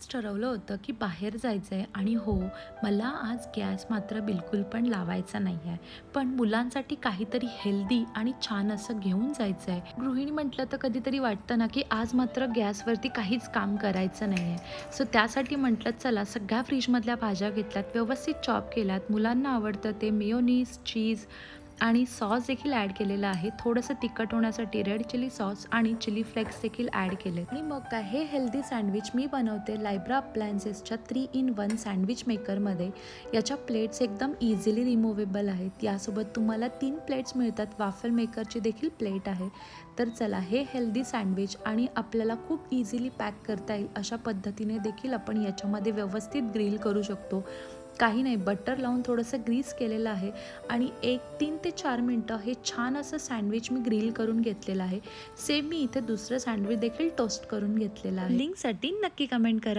आज ठरवलं होतं की बाहेर जायचं आहे आणि हो मला आज गॅस मात्र बिलकुल पण लावायचा नाही आहे पण मुलांसाठी काहीतरी हेल्दी आणि छान असं घेऊन जायचं आहे गृहिणी म्हटलं तर कधीतरी वाटतं ना की आज मात्र गॅसवरती काहीच काम करायचं नाही आहे सो त्यासाठी म्हटलं चला सगळ्या फ्रीजमधल्या भाज्या घेतल्यात व्यवस्थित चॉप केल्यात. मुलांना आवडतं ते मेयोनीस चीज आणि सॉस देखील ॲड केलेलं आहे. थोडंसं तिखट होण्यासाठी रेड चिली सॉस आणि चिली फ्लेक्स देखील ॲड केले आणि मग काय हे हेल्दी सँडविच मी बनवते लायब्रा अप्लायन्सेसच्या थ्री इन वन सँडविच मेकरमध्ये. याच्या प्लेट्स एकदम इझिली रिमुवेबल आहेत. यासोबत तुम्हाला तीन प्लेट्स मिळतात. वाफल मेकरची देखील प्लेट आहे. तर चला हे हेल्दी सँडविच आणि आपल्याला खूप इझिली पॅक करता येईल अशा पद्धतीने देखील आपण याच्यामध्ये व्यवस्थित ग्रिल करू शकतो. काही नाही बटर लावून थोडंसं ग्रीस केलेलं आहे आणि एक तीन ते चार मिनटं हे छान असं सँडविच मी ग्रिल करून घेतलेलं आहे. सेम मी इथे दुसरं सँडविच देखील टोस्ट करून घेतलेलं आहे. लिंकसाठी नक्की कमेंट करा.